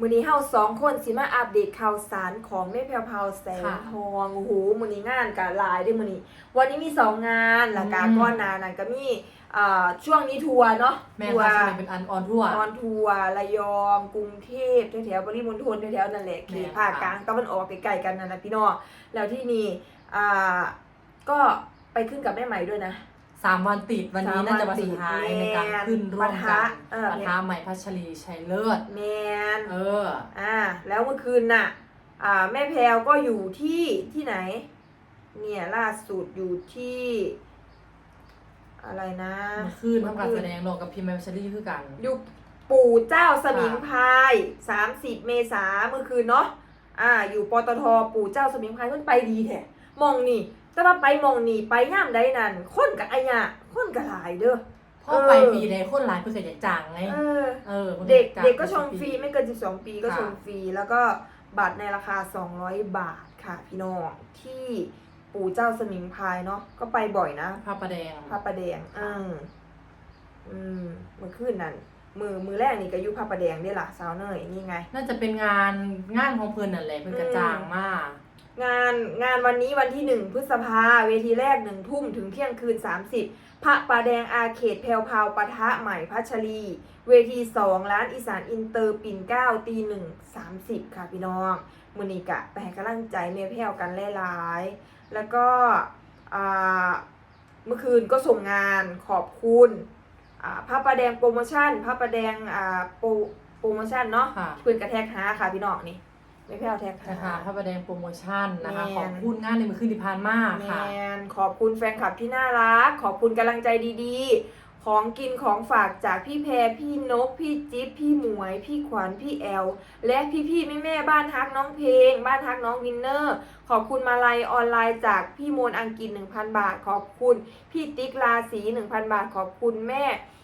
มือนี้เฮาสองคนสิมาอัปเดตข่าวสารของแม่แพรวพราวแสงค่ะทองโอ้โหมือนี้งานกับหลายเด้วยมือนี้ วันนี้มีสองงานแล้วก็อืมก้อนหนานั้นก็มีอ่าช่วงนี้ทัวร์เนาะแม่ทัวค่ะร์สมัยเป็นอันออนทั่วออนทัวร์ระยอง กรุงเทพแถวๆบริมณฑลแถวๆนั่นแหละเขตแม่ภาคค่ะกลางตะวันออกใกล้ๆกันนั่นนะพี่น้องแล้วที่นี่อ่าก็ไปขึ้นกับแม่ใหม่ด้วยนะ สามวันติดวันนี้สามน่าจะวัวันนติสุดดท้ายในการขึ้นร่วมปะกัทะนเออปะทะใหม่พัชรีชัยเลิศแมนเอออ่าแล้วเมื่อคืนน่ะอ่าแม่แพรวก็อยู่ที่ที่ไหน เนี่ยล่าสุดอยู่ที่ อะไรนะเมื่อคืนทำการแสดงลงกับพิมพ์แมพัชรีคือกันอยู่ปู่เจ้าสมิงพรายสามสิบเมษาเมื่อคืนเนาะอ่า อยู่ปตทปู่เจ้าสมิงพรายเพิ่นไปดีแท้มองนี่ แต่ว่าไปมองนี่ไปย่ามใดนั่นคนกับอัญญะคนกับหลายเด้อ พ่อไปปีใดคนหลายเพื่อจะจ่างไงเออ เออคนเด็กจ่างเด็กก็ชมปีฟรีไม่เกิน 12 ปีก็ค่ะชมฟรี แล้วก็บัตรในราคา 200 บาทค่ะพี่น้องที่ปู่เจ้าสมิงพรายเนาะก็ไปบ่อยนะพระประแดง พระประแดงอืมอืมเมื่อคืนนั้นมือมือแรกนี่ก็อยุพระประแดงได้ล่ะสาวเนยนี่ไง น่าจะเป็นงานงานของเพื่อนนั่นแหละเพื่อนกระจ่างมาก งานงานวันนี้วันที่หนึ่งพฤษภาเวทีแรกหนึ่งทุ่มถึงเที่ยงคืน 30 พระประแดงอาเขตแพรวพราวปะทะใหม่พัชรี เวทีสองร้านอีสานอินเตอร์ปิ่นเกล้าตีหนึ่งสามสิบค่ะพี่น้องมือนีกะไปให้กำลังใจเมย์แพรวกันหลายๆ แล้วก็อ่าเมื่อคืนก็ส่งงานขอบคุณอ่าพระประแดงโปรโมชั่นพระประแดงอ่าโปรโปรโมชั่นเนาะค่ะเพื่อนกระแทกหาค่ะพี่น้องนี่ เมย์แพรวแทกหา นะคะพระประแดงโปรโมชั่นนะคะ แมน ขอบคุณงานในมือคืนที่ผ่านมาแมค่ะนขอบคุณแฟนคลับที่น่ารัก ขอบคุณกำลังใจดีๆ ของกินของฝากจากพี่แพรพี่นก พี่จิ๊บพี่หมวย พี่ขวัญพี่แอล และพี่ๆแม่แม่ๆบ้านฮักน้องเพลง บ้านฮักน้องวินเนอร์ ขอบคุณมาลัยออนไลน์จากพี่มนอังกฤษ 1,000 บาท ขอบคุณ พี่ติ๊กลาสี1,000 บาท ขอบคุณแม่อ่า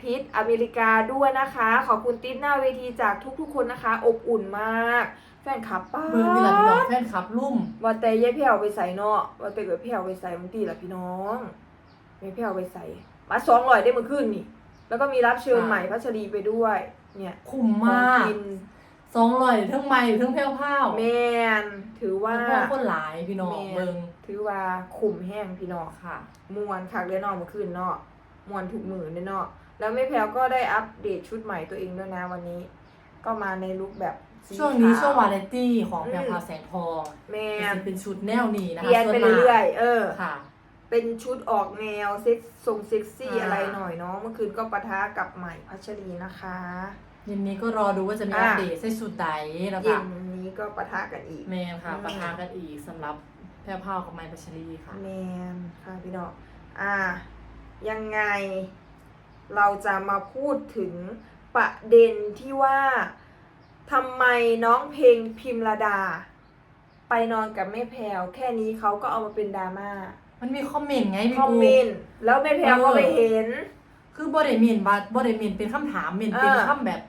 พิษอเมริกาด้วยนะคะ ขอบคุณติ๊บหน้าเวทีจากทุกๆ คนนะคะ อบอุ่นมาก แฟนคลับป้าเบอร์นี่แหละพี่น้องแฟนคลับลุ่มว่าแต่ยายแผ่วไปใส่เนาะว่าแต่เกิดแผ่วไปใส่บางทีล่ะพี่น้องยายแผ่วไปใส่มาสองร้อยได้เมื่อคืนนี่ แล้วก็มีรับเชิญค่ะใหม่พัชรีไปด้วย เนี่ยคุ้มของมากกินสองร้อยเทั้งไม้เทั้งแพ้วพ้าวแมนถือว่าพ่อคนหลายพี่น้องแม่ เบิงถือว่าขุมแห้งพี่น้องค่ะมวนคักเลยเนาะเมื่อคืนเนาะ มวนถูกมือเลยเนาะแล้วแม่แพลวก็ได้อัปเดตชุดใหม่ตัวเองด้วยนะวันนี้ ก็มาในลุคแบบสีช่วงนี้ขช่วงวาเลนตี้ของอืมแพรวพราวแสงทองแมนเป็นชุดแนวนี้นะคะเปลี่ยนไปส่วนมากเรื่อยๆเออค่ะ เป็นชุดออกแนวเซ็กทรงเซ็กซี่อ่าอะไรหน่อยเนาะเมื่อคืนก็ปะทะกับใหม่พัชรีนะคะเย็นนี้ก็รอดูว่าจะมีอ่าอัปเดตใส่ชุดใดนะเย็คะนนี้ก็ปะทะกันอีกแมนค่ะอืมปะทะกันอีกสำหรับแพรวพราวกับไม้พัชรีค่ะแมนค่ะพี่น้องอ่า ยังไง เราจะมาพูดถึงประเด็นที่ว่าทำไมน้องเพลงพิมระดา ไปนอนกับแม่แพรวแค่นี้เขาก็เอามาเป็นดราม่ามันมีคอมเมนต์ไงพี่คอมปูเมนต์แล้วแม่แพรวก็ไปเห็น คือบอดเมนบาบอดเมนเป็นคำถามเมนเป็นเออคำแบบ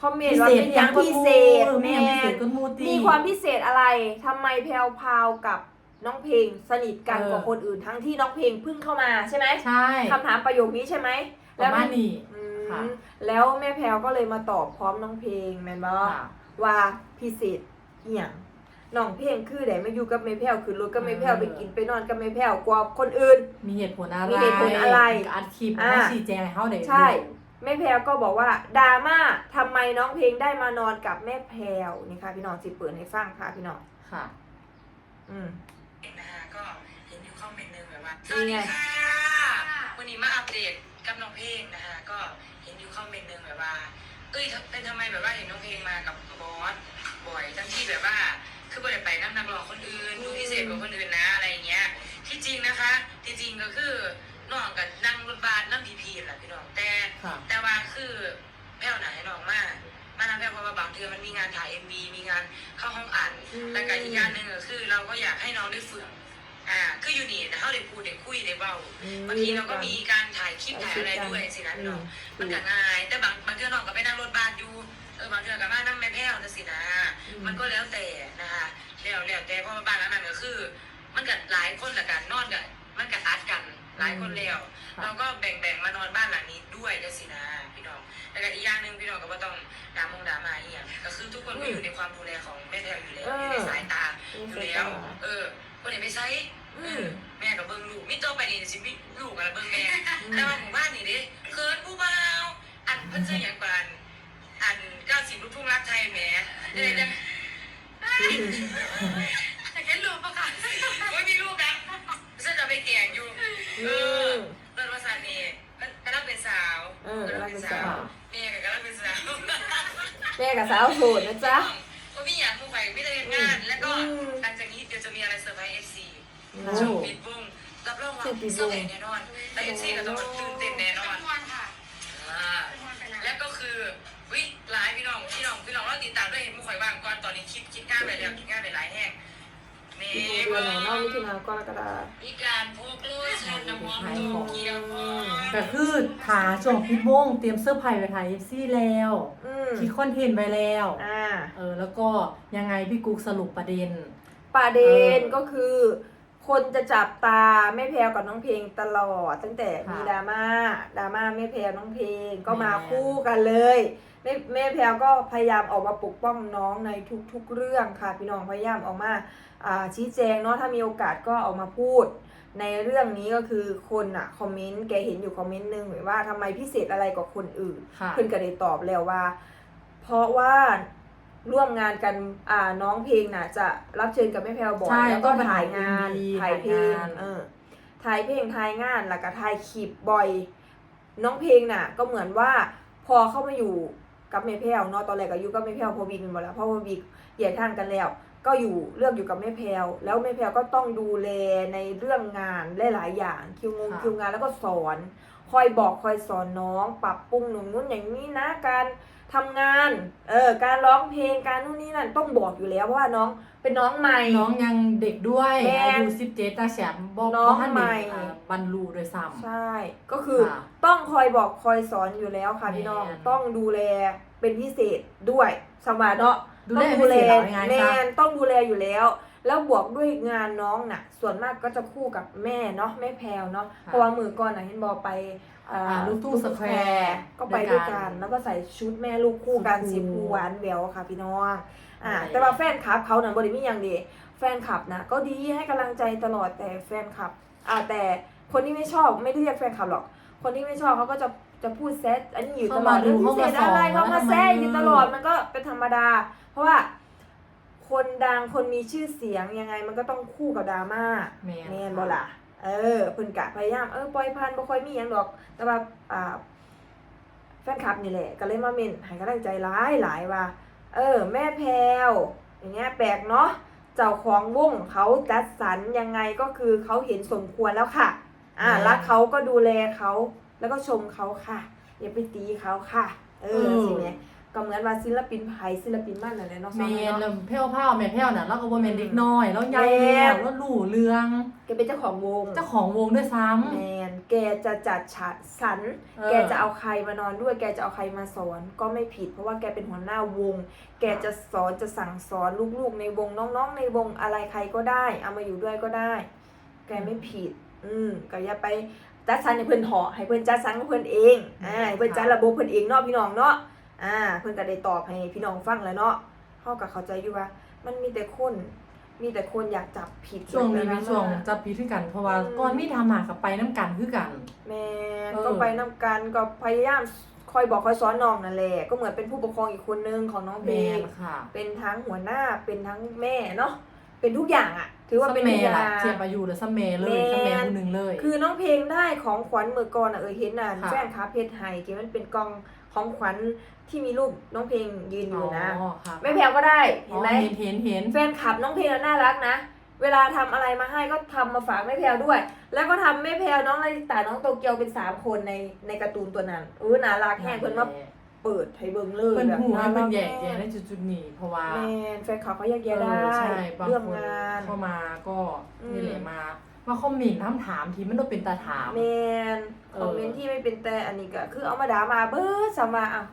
คอมเมนต์ว่าเป็นอย่างพิเศษเออมีแม่อย่างพิเศษก็มูตีมีความพิเศษอะไรทำไมแพลวพราวกับ น้องเพลงสนิทกันเออ กว่าคนอื่นทั้งที่น้องเพลงเพิ่งเข้ามาใช่ไหมใช่คำถามประโยคนี้ใช่ไหมประมาณนี้ อืมค่ะ แล้วแม่แพลวก็เลยมาตอบพร้อมน้องเพลงแมนบอค่ะ ว่าพิเศษอหย่างน้องเพลงคือไหนมาอยู่กับแม่แพลวคือรถกับแม่แพลวเออ ไปกินไปนอนกับแม่แพลวกว่าคนอื่น มีเหตุผลอะไรมีเหตุผลอะไรอัดคลิปอ่า มาชี้แจงให้เขาได้ใช่ดูแม่แพลวก็บอกว่าดราม่าทำไมน้องเพลงได้มานอนกับแม่แพลวนี่ค่ะพี่น้องสิเปิดให้ฟังค่ะพี่น้องค่ะ อืมนะคะ ก็เห็นอยู่คอมเมนต์หนึงแบบว่าสนี่วัสไงดีค่ะวันนี้มาอัปเดตกับน้องเพลงนะคะก็เห็นอยู่คอมเมนต์หนึงแบบว่า เอ้ยเป็นทำไมแบบว่าเห็นน้องเพลงมากับบอสบ่อยทั้งที่แบบว่า คือบ่ได้ไปนั่งนักร้องคนอื่นดูพิเศษกว่าคนอื่นนะอะไรอย่างเงี้ย ที่จริงนะคะที่จริงก็คือน้องกับนั่งรถบัสนั่งพีพีแหละพี่น้องแต่ค่ะ แต่ว่าคือแพ้วไหนน้องมากมาทำแพ้วเพราะว่าบางเทือมันมีงานถ่ายเอ็มบีมีงานเข้าห้องอัดอืมแล้วก็อีกอย่างหนึ่งก็คือเราก็อยากให้น้องได้ฝึก อ่าคืออยู่นี่นะเขาได้พูดได้คุยได้เบาบางทีเราก็มีการถ่ายคลิปถ่ายอะไรด้วยสินะพี่น้องมันก็ง่ายแต่บางบางเทือน้องก็ไปนั่งรถบัสอยู่เออบางเทือก็มานั่งแม่แพ้วจะสินะ มันก็แล้วแต่นะคะแล้วแล้วแต่เพราะว่าบ้านหลังนั้นก็คือ มันก็หลายคนละกันนอนกันมันก็อัดกันหลายคนแล้วค่ะเราก็แบ่งๆมานอนบ้านหลังนี้ด้วยจังสินะพี่น้องแล้วก็อีกอย่างหนึ่งพี่น้องก็บ่ต้องดามงดรามาอีหยังก็คือทุกคนก็อยู่ในความดูแลของแม่แพรวอยู่แล้วเอออยู่ในสายตาอยู่แล้วเออคนไหนไม่ใช้ อือืมมแม่กับเบิ้งลูกมิโตไปนี่สิมิลูกกับเบิ้งแม่แต่ว่าหมู่บ้านนี่เด้เคินผู้บ่าวอันเพิ่นชื่อหยังกว่าอันอันเก้าสิบลูกทุ่งรักไทยแหมเด้เด้เห็นรูปปะคะโอ้ยมีรูปนะฉันจะไปแกงอยู่เออเลิศวาสานีกำลังเป็นสาวเออกำลังเป็นสาวแม่ก็กำลังเป็นสาว แม่กับสาวโสดนะจ๊ะ ก็มีอย่างผู้ไปไม่ได้งาน แล้วก็ ช่วงปิดวงรับรองว่าช่วงปิดวงเซอร์ไพรส์แน่นอนแต่เอฟซีก็ต้องตื่นเต้นแน่นอนอ่าแล้วก็คือวิหลายพี่น้องพี่น้องพี่น้องเราติดตามด้วยเห็นมุข่อยบ้างก่อนตอนนี้คิดคิดงานไปแล้วคิดงานไปหลายแห่งนี่อีกเดือนไหนเนอกมิถุนายนกรกฎาคมมีการพกโลชั่นน้ำหอมโตเกียวพอก็คือถาช่วงพิดวงเตรียมเสื้อร์ไผ่ไปถ่ายเอฟซีแล้วอืมคิดคอนเทนต์ไปแล้วอ่าเออแล้วก็ยังไงพี่กุ๊กสรุปประเด็นประเด็นเออก็คือ คนจะจับตาแม่แพรวกับน้องเพลงตลอด ตั้งแต่ค่ะมีดราม่าดราม่าแม่แพรวน้องเพลงก็มาแม่คู่กันเลยแม่แม่แพรวก็พยายามออกมาปกป้องน้องในทุกๆเรื่องค่ะพี่น้องพยายามออกมาอ่าชี้แจงเนาะถ้ามีโอกาสก็ออกมาพูด ในเรื่องนี้ก็คือคนอะคอมเมนต์แกเห็นอยู่คอมเมนต์หนึงว่าทำไมพิเศษอะไรกว่าคนอื่นค่ะเพื่อนก็ได้ตอบแล้วว่า เพราะว่า ร่วมงานกันอ่าน้องเพลงน่ะ จะรับเชิญกับแม่แพลวบ่อยใช่แล้วก็ต้องไปถ่ายงานถ่าย MV ถ่ายเพลงถ่ายงานเออถ่ายเพลงถ่ายงานแล้วก็ถ่ายคลิปบ่อย น้องเพลงน่ะ ก็เหมือนว่าพอเข้ามาอยู่กับแม่แพลวเนาะตอนแรกก็อยู่กับแม่แพลวพอบิ๊กเป็นหมดแล้วเพราะพอบิ๊กแยกทางกันแล้ว ก็อยู่เลือกอยู่กับแม่แพลวแล้วแม่แพลวก็ต้องดูแลในเรื่องงานหลายๆอย่างคิวงงค่ะ คิวงานแล้วก็สอน คอยบอกคอยสอนน้อง ปรับปรุงหนุ่มนู้นอย่างนี้นะการ ทำงานเออการร้องเพลงการนู่นนี่นั่นต้องบอกอยู่แล้วเพราะว่าน้องเป็นน้องใหม่ น้องยังเด็กด้วยแม่อายุสิบเจ็ดตาแฉมบอกน้องท่านใหม่เด็กอ่าบรรลุโดยซ้ำใช่ ก็คือค่ะต้องคอยบอกคอยสอนอยู่แล้วค่ะแม่นพี่น้องต้องดูแลเป็นพิเศษด้วยสมาเนาะดูแลพิเศษเอาง่ายๆแมซะนต้องดูแลอยู่แล้วแล้วบวกด้วยงานน้องน่ะ ส่วนมากก็จะคู่กับแม่เนาะแม่แพลวเนาะเพราะว่ามือก่อนน่ะเห็นบอกไปอ่าอ่าลูกทุ่งสแควร์ก็ไปด้วยด้วยกักันนแล้วก็ใส่ชุดแม่ลูกคู่กันชมพูสีฟูหวานแหววค่ะพี่น้องอ่าใช่แต่ว่าแฟนคลับเขาน่ะบริมีอย่างดีแฟนคลับนะก็ดีให้กำลังใจตลอดแต่แฟนคลับอ่าแต่คนที่ไม่ชอบไม่ได้เรียกแฟนคลับหรอก คนที่ไม่ชอบเขาก็จะจะพูดแซดอันนี้อยู่ตลอดเข้ามาดูเรื่องพิเศษอะไรเข้าเขามามาส่องแซดว่าทำไมอยู่ตลอดมันก็เป็นธรรมดา เพราะว่า คนดังคนมีชื่อเสียงยังไงมันก็ต้องคู่กับดราม่าแม่น แม่นบ่ล่ะเออเพิ่นกะพยายามเออปล่อยพันบ่ค่อยมีหยังดอก แต่ว่าอ่าแฟนคลับนี่แหละ ก็เลยมาเมนให้กำลังใจหลายหลายว่า เออ แม่แพรวอย่างเงี้ยแปลกเนาะเจ้าของวงเขาจัดสรรยังไงก็คือเขาเห็นสมควรแล้วค่ะ อ่าแม่ รักเขาก็ดูแลเขาแล้วก็ชมเขาค่ะ อย่าไปตีเขาค่ะ เออเออสิแม่ ก็เหมือนว่าศิลปินไทยศิลปินบ้านนั่นแหละเนาะแมซ้ำนเนาะแล้วเพี้ยวเผาแม่เพี้ยวน่ะเราก็บ่แม่นเด็กน้อยแล้วใหญ่แม่ แล้วแล้วรู้เรื่องแกเป็นเจ้าของวง เจ้าของวงด้วยซ้แมนแกจะจัดฉากสรรำเออ แกจะเอาใครมานอนด้วย แกจะเอาใครมาสอน ก็ไม่ผิด เพราะว่าแกเป็นหัวหน้าวง แกจะสอนจะสั่งสอนลูกๆ ในวงน้องๆ ในวงอะไรใครก็ได้ เอามาอยู่ด้วยก็ได้ แกไม่ผิด อืมก็อย่าไปจัดสรรให้เพื่อนเหาะให้เพื่อนจัดสรรกับเพื่อนเองอ่าให้เพื่อนจัดระบบเพื่อนเองเนาะพี่น้องเนาะ อ่าเพื่อนก็ได้ตอบให้พี่น้องฟังแล้วเนาะเขาก็เข้าใจอยู่ว่า มันมีแต่คน มีแต่คนอยากจับผิดช่วงนี้แบบมีช่วงจับปีคือกัน เพราะว่าอืมก่อนมีทำหมากับไปน้ำกันคือกันแม่นเออก็ไปนำกันก็พยายามคอยบอกคอยสอนน้องนั่นแหละก็เหมือนเป็นผู้ปกครองอีกคนนึงของน้องเพแมลงนค่ะเป็นทั้งหัวหน้าเป็นทั้งแม่เนาะเป็นทุกอย่างอะถือว่าเป็นซัมทุเมกอล่ะย่างเทียบอายุแล้วซัมเมเลยแม่นซัมเมผู้หนึ่งเลย คือน้องเพลงได้ของขวัญเมื่อก่อนอะเออเห็นน่ะค่ะแฟนคาเพชรไฮที่มันเป็นกล่อง ของขวัญที่มีรูปน้องเพลงยืนอยู่นะอ๋อค่ะแม่แพรวก็ได้เห็อ๋นอไหมเห็นเห็นเห็นแฟนคลับน้องเพลงน่ารักนะเวลาทำอะไรมาให้ก็ทำมาฝากแม่แพรวด้วย แล้วก็ทำแม่แพรวน้องนาริตาน้องโตเกียวเป็นสามคนในในการ์ตูนตัวนั้นเออน่ารักแห้งเพิ่นมาเปิดให้เบิ่งเลยเพิ่นแบบหูให้เพิ่นแยกน่าแยะรัในจุดๆนี้เพราะว่าแมนแฟนคลับเขาแยกแยะได้เออใช่บางเรื่องคนงานเข้ามาก็อืมนี่แหละมา มาคอมเมนต์ถามถามที่มันต้องเป็นตาถาม แมนเออคอมเมนต์ที่ไม่เป็นแต่อันนี้ก็คือเอามาด่ามาเบิดสมาอะ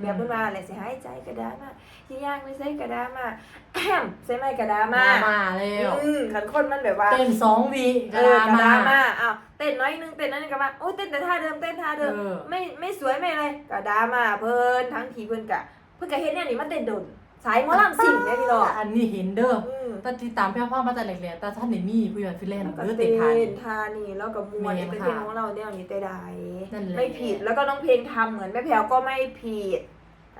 แบบเพิ่นมาแหละสิหายใจกระดามาที่ย่างไม่ใช่กระดามาแอมใช่ไหมกระดามามามาแล้วอืมขันคนมันแบบว่าเต้นสองวิเออกระดามามาอ้าวแต่ต้นน้อยนึงเต้นน้อยนึงก็ว่าโอ้ยเต้นแต่ท่าเดิมเต้นท่าเดิมเออไม่ไม่สวยไม่อะไรก็ดราม่าเพิ่นทั้งทีเพิ่นกะ เพิ่นกะเฮ็ดแนวนี้มาเต้นโดน สายหมอลำสิ่งแม่พี่น้องอันนี้เห็นเด้ออืมแต่ที่ตามพี่พ่อมาแต่แรกๆแต่ท่านนี่มีผู้ใหญ่ฟินแลนด์แล้วก็เด้อเต้เตะทานนท่านี่แล้วก็มวนแม่นเป็นค่ะเพลงของเราแนวนี้แต่ใดนั่นแหละ ไม่ผิดแล้วก็น้องเพลงทำเหมือนแม่แพรวก็ไม่ผิด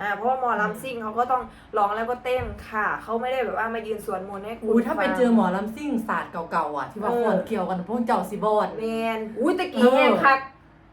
อ่าเพราะว่าหมอลำซิ่งเขาก็ต้องร้องแล้วก็เต้นค่ะ เขาไม่ได้แบบว่ามายืนสวนมนต์ให้คุณอุ้ยถ้าไปฟังเจอหมอลำซิ่งศาสตร์เก่าๆอะที่ว่าเออคนเกี่ยวกันพวกเจ้าสิบอด แมนอุ้ยตะกี้เออแม่งคัก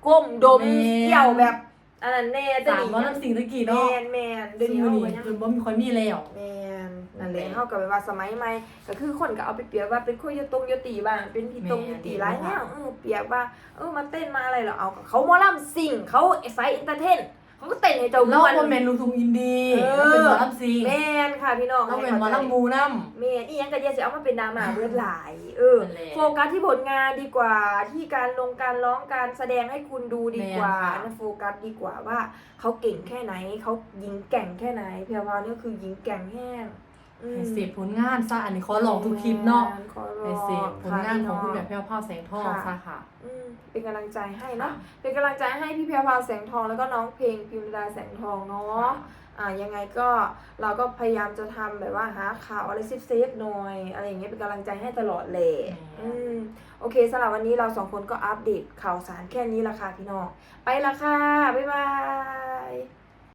ก้มดมแม่นเกี่ยวแบบ อันนั้นแน่จะสามหนีหมอลำซิ่งตะกี้แมเนาะนแมนเดี๋ยวซึ่งนี้มื้อเขานี้ก็ยัง คือบ่มีคนมีแล้ว แมนนั่นแหละแม่นเขากับว่าสมัยใหม่ก็คือคนก็เอาไปเปรียบว่าเป็นโคโยตงโยตีบ้างเป็นพี่ตงแม่พี่ตีดีร้ายมากแนวเออเปรียบว่าเออมาเต้นมาอะไรเหรอเอากับเขาหมอลำซิ่งเขาไซอินเตอร์เทน เขาก็เต้นให้เจ้าเราม่วนคนเป็นลูกทุ่งอินดี้เออ เราเป็นหมอลำซิงแมนค่ะพี่น้องเราเป็นหมอลำมูน้แมนอีหยังก็อย่าสิเอามาเป็นดราม่าเลือดหลาย เออ นั่นแหละโฟกัสที่ผลงานดีกว่า ที่การลงการร้องการแสดงให้คุณดูดีกว่าแม่นค่ะนะโฟกัสดีกว่าว่าเขาเก่งแค่ไหนเขายิงแกร่งแค่ไหน เพียวพาวนี่ก็คือยิงแกร่งแห้งอืำม ให้เสพผลงานซะอันนี้ขอลองทุกคลิปเนาะขอลให้องเสพผลงานของคุณแบบะแพ้วพราวแสงทองค่ะซะค่ะอืมเป็นกำลังใจให้เนาะเป็นกำลังใจให้พี่เพียวพาวแสงทองแล้วก็น้องเพลงพิมดาแสงทองเนาะอ่ายังไงก็เราก็พยายามจะทำแบบว่าหาข่าวอะไรเซฟๆหน่อยอะไรอย่างเงี้ยเป็นกำลังใจให้ตลอดเลยอืมอืมโอเคสำหรับวันนี้เราสองคนก็อัปเดตข่าวสารแค่นี้ละค่ะพี่น้องไปละค่ะบ๊ายบาย